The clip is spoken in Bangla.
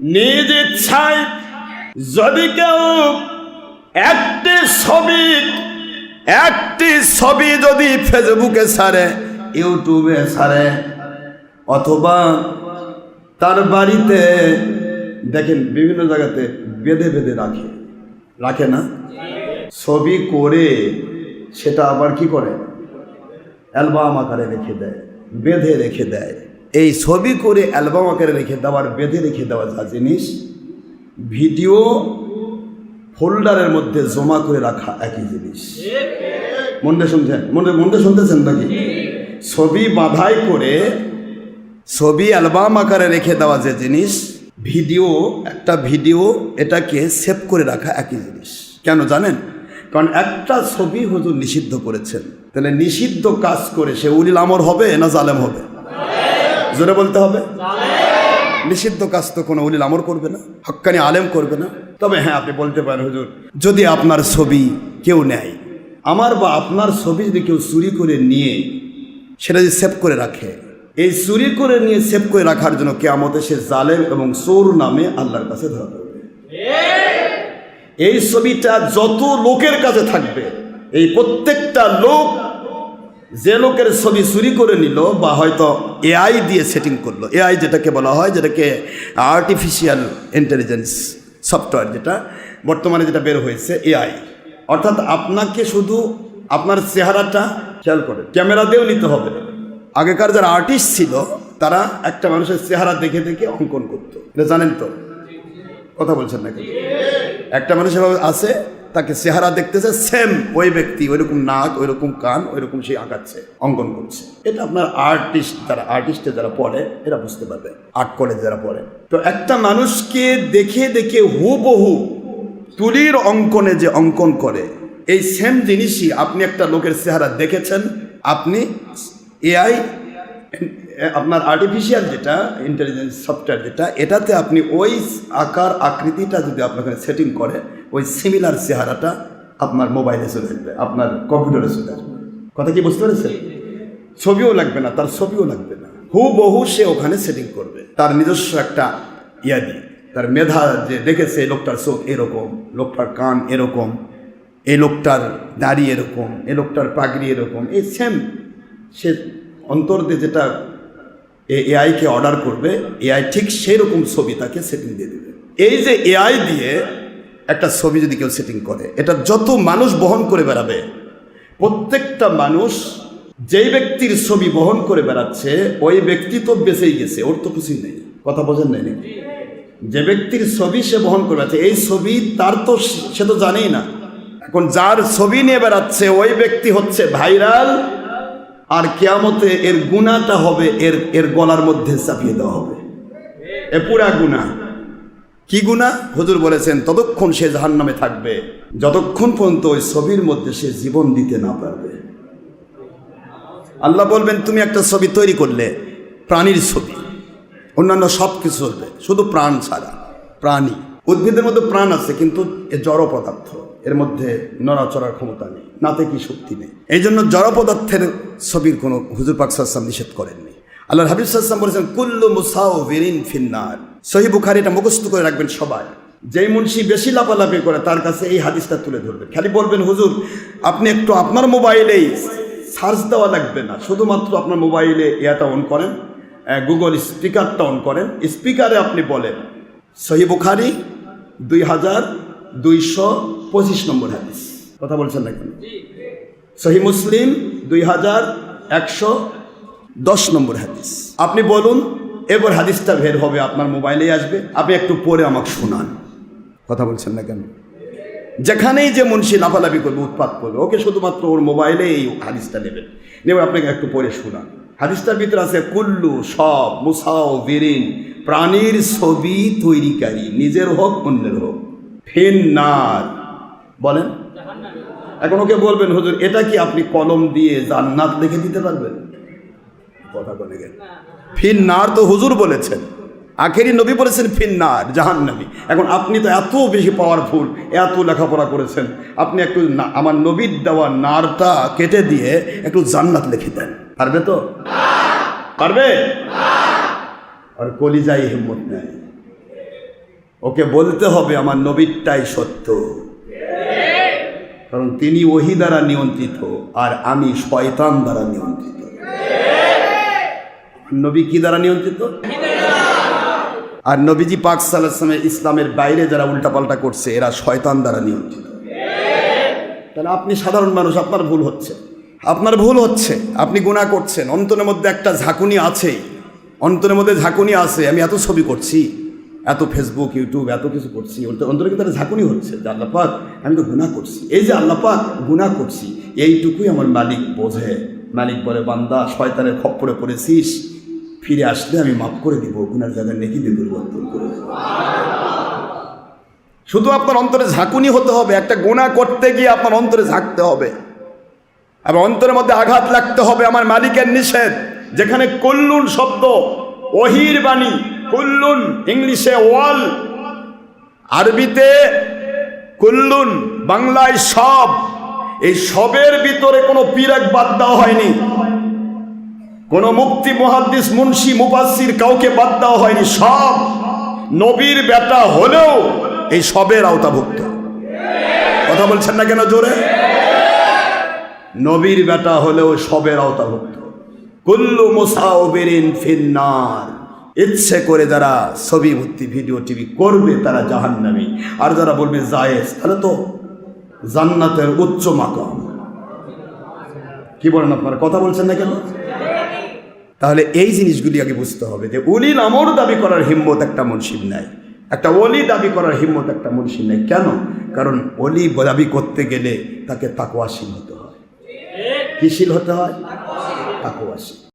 নিজ ইচ্ছায় যদি কেউ একটি ছবি একটি ছবি যদি ফেসবুকে ছাড়ে, ইউটিউবে ছাড়ে, অথবা তার বাড়িতে দেখেন বিভিন্ন জায়গাতে বেঁধে বেঁধে রাখে। রাখে না? ছবি করে সেটা আবার কি করে? অ্যালবাম আকারে রেখে দেয়, বেঁধে রেখে দেয়। এই ছবি করে অ্যালবাম আকারে রেখে দেওয়ার বেঁধে রেখে দেওয়া যা জিনিস। ভিডিও ফোল্ডারের মধ্যে জমা করে রাখা একই জিনিস। মনে শুনছেন মনে মনে শুনতেছেন নাকি? ছবি বাধাই করে ছবি অ্যালবাম আকারে রেখে দেওয়া যে জিনিস, ভিডিও, একটা ভিডিও এটাকে সেভ করে রাখা একই জিনিস। কেন জানেন? কারণ একটা ছবি হুজুর নিষিদ্ধ করেছেন। তাহলে নিষিদ্ধ কাজ করে সে উলিল আমর হবে না জালেম হবে? জোরে বলতে হবে? নিষিদ্ধ কাজ তো কোনো উলিল আমর করবে না হক্কানি আলেম করবে না। তবে হ্যাঁ আপনি বলতে পারেন হুজুর যদি আপনার ছবি কেউ নেয় আমার বা আপনার ছবি যদি কেউ চুরি করে নিয়ে সেটা যদি সেভ করে রাখে এই চুরি করে নিয়ে সেভ করে রাখার জন্য কেয়ামতে সে জালেম এবং চোর নামে আল্লাহর কাছে ধরা পড়বে। এই ছবিটা যত লোকের কাছে থাকবে এই প্রত্যেকটা লোক যে লোকের ছবি চুরি করে নিল বা হয়তো এআই দিয়ে সেটিং করল এআই যেটাকে বলা হয়, যেটাকে আর্টিফিশিয়াল ইন্টেলিজেন্স সফটওয়্যার যেটা বর্তমানে যেটা বের হয়েছে এআই অর্থাৎ আপনাকে শুধু আপনার চেহারাটা খেয়াল করে, ক্যামেরা দিয়েও নিতে হবে আগেকার যারা আর্টিস্ট ছিল, তারা একটা মানুষের চেহারা দেখে দেখে অঙ্কন করতো। এটা জানেন তো? কথা বলছেন নাকি? একটা মানুষ এভাবে আছে তাকে চেহারা দেখতেছে সেম ওই ব্যক্তি, ওইরকম নাক, ওইরকম কান, ওইরকম সে আঁকাচ্ছে অঙ্কন করছে। এটা আপনার আর্টিস্ট যারা আর্টিস্টে যারা পড়ে, এরা বুঝতে পারবে আর্ট কলেজ যারা পড়ে। তো একটা মানুষকে দেখে দেখে হুবহু তুলির অঙ্কনে যে অঙ্কন করে, এই সেম জিনিসই আপনি একটা লোকের চেহারা দেখেছেন, আপনি এআই আপনার আর্টিফিশিয়াল যেটা ইন্টেলিজেন্স সফটওয়্যার যেটা, এটাতে আপনি ওই আকার, আকৃতিটা যদি আপনাকে সেটিং করে, ওই সিমিলার চেহারাটা আপনার মোবাইলে চলে আসবে, আপনার কম্পিউটারে চলে আসবে। কথা কি বুঝতে পেরেছেন? ছবিও লাগবে না, তার ছবিও লাগবে না। হু বহু সে ওখানে সেটিং করবে। তার নিজস্ব একটা ইয়া দিয়ে, তার মেধা যে দেখেছে লোকটার চোখ এরকম, লোকটার কান এরকম, এই লোকটার দাড়ি এরকম, এই লোকটার পাগড়ি এরকম, এই সেম সে অন্তর দিয়ে যেটা এআইকে অর্ডার করবে, এআই ঠিক সেই রকম ছবি তাকে সেটিং দিয়ে দেবে। এই যে এআই দিয়ে একটা ছবি যদি কেউ সেটিং করে, এটা যত মানুষ বহন করে বেড়াবে, প্রত্যেকটা মানুষ যেই ব্যক্তির ছবি বহন করে বেড়াচ্ছে, ওই ব্যক্তি তো বেঁচেই গেছে, ওর তো কিছুই নেই। কথা বোঝেন নাই নাকি? যে ব্যক্তির ছবি সে বহন করে বেড়াচ্ছে, এই ছবি তার তো সে তো জানেই না। এখন যার ছবি নিয়ে বেড়াচ্ছে, ওই ব্যক্তি হচ্ছে ভাইরাল আর কেয়ামতে এর গুণাটা হবে, এর এর গলার মধ্যে চাপিয়ে দেওয়া হবে। এ পুরা গুণা কি গুণা হুজুর বলেছেন, ততক্ষণ সে জাহান নামে থাকবে, যতক্ষণ পর্যন্ত ওই ছবির মধ্যে সে জীবন দিতে না পারবে। আল্লাহ বলবেন, তুমি একটা ছবি তৈরি করলে, প্রাণীর ছবি, অন্যান্য সব কিছু চলবে শুধু প্রাণ ছাড়া, প্রাণী। উদ্ভিদের মধ্যে প্রাণ আছে, কিন্তু জড় পদার্থ। এর মধ্যে নড়াচড়ার ক্ষমতা নেই, নাতে কি শক্তি নেই। এই জন্য জড় পদার্থের ছবির কোনো হুজুর পাকসাম নিষেধ করেননি। আল্লাহ হাবিব সাল্লাম বলেছেন, কুল্লু মুসাও ভেরিন ফিন্নার। সহি বুখারি এটা মুখস্থ করে রাখবেন সবাই। যেই মুন্সি বেশি লাফালাফি করে, তার কাছে এই হাদিসটা তুলে ধরবেন। খালি বলবেন, হুজুর, আপনি একটু আপনার মোবাইলেই সার্চ দেওয়া লাগবে না। শুধুমাত্র আপনার মোবাইলে ইয়াটা অন করেন গুগল স্পিকারটা অন করেন। স্পিকারে আপনি বলেন সহি বুখারি দুই হাজার দুইশো পঁচিশ নম্বর হাদিস। কথা বলছেন না কেন? সহি মুসলিম দুই হাজার একশো দশ নম্বর হাদিস। আপনি বলুন এবার হাদিসটা বের হবে, আপনার মোবাইলেই আসবে। আপনি একটু পরে আমাকে শোনান। কথা বলছেন না কেন? যেখানেই যে মুন্সি লাফালাফি করবে, উৎপাত করবে, ওকে শুধুমাত্র ওর মোবাইলে এই হাদিসটা নেবেন। নেবে আপনাকে একটু পরে শোনান। হাদিসটার ভিতরে আছে, কুল্লু, সব, মুসাও, বিরিন, প্রাণীর ছবি তৈরিকারী, নিজের হোক, অন্যের হোক। ফেন্নার। বলেন। এখন ওকে বলবেন, হুজুর, এটা কি আপনি কলম দিয়ে জান্নাত লিখে দিতে পারবেন? কথা বলে গেল। তো হুজুর বলেছেন। আখেরি নবী বলেছেন, ফিন্নার, জাহান্নামি। এখন আপনি তো এত বেশি পাওয়ারফুল এত লেখাপড়া করেছেন। আপনি একটু আমার নবীর দেওয়া নারটা কেটে দিয়ে একটু জান্নাত লিখে দেন। পারবে তো? পারবে? আর কলিজাই হিম্মত নেয় ওকে বলতে হবে, আমার নবীরটাই সত্য। কারণ তিনি ওহি দ্বারা নিয়ন্ত্রিত আর আমি শয়তান দ্বারা নিয়ন্ত্রিত। নবী কি দ্বারা নিয়ন্ত্রিত? আর নবীজি পাক সাল্লামের ইসলামের বাইরে যারা উল্টাপাল্টা করছে, এরা শয়তান দ্বারা নিয়ন্ত্রিত। তাহলে আপনি সাধারণ মানুষ, আপনার ভুল হচ্ছে। আপনার ভুল হচ্ছে, আপনি গুণা করছেন, অন্তরের মধ্যে একটা ঝাঁকুনি আছে। অন্তরের মধ্যে ঝাঁকুনি আছে, আমি এত ছবি করছি। এত ফেসবুক ইউটিউব এত কিছু করছি। অন্তর- কিন্তু ঝাঁকুনি হচ্ছে? যে আল্লাপাক আমি তো গুণা করছি। এই যে আল্লাপাক গুণা করছি, এইটুকুই আমার মালিক বোঝে। মালিক বলে, বান্দা, শয়তানের খপ্পরে পড়েছিস, ফিরে আসলে আমি মাফ করে দিব, গুনার জায়গায় নেকি দিয়ে পরিবর্তন করে শুধু আপনার অন্তরে ঝাঁকুনি হতে হবে, একটা গুণা করতে গিয়ে আপনার অন্তরে ঝাঁকতে হবে। আর অন্তরের মধ্যে আঘাত লাগতে হবে, আমার মালিকের নিষেধ। যেখানে কল্লুন শব্দ ওহির বাণী কুল্লুন, ইংলিশে ওয়াল। আরবিতে কুল্লুন, বাংলায় সব। এই সবের ভিতরে কোনো পিরাক বাদ দেওয়া হয়নি। কোনো মুক্তি মহাদ্দিস, মুন্সি মুবাসির কাউকে বাদ দেওয়া হয়নি, সব। নবীর বেটা হলেও এই সবের আওতাভুক্ত। কথা বলছেন না কেন জোরে? নবীর বেটা হলেও সবের আওতাভুক্ত। কুল্লু মুসাউবিরিন ফিন্নার। ইচ্ছে করে যারা ছবি ভর্তি ভিডিও টিভি করবে তারা জাহান্নামী। আর যারা বলবে জায়েজ, তাহলে তো জান্নাতের উচ্চ মাকাম। কি বলেন আপনারা, কথা বলছেন না কেন? তাহলে এই জিনিসগুলি আগে বুঝতে হবে যে অলিল আমর দাবি করার হিম্মত একটা মনসিব নাই। একটা অলি দাবি করার হিম্মত একটা মনসিব নাই। কেন? কারণ অলি দাবি করতে গেলে তাকে তাকওয়াশীল হতে হয়। কিশীল হতে হয়? তাকওয়াশীল।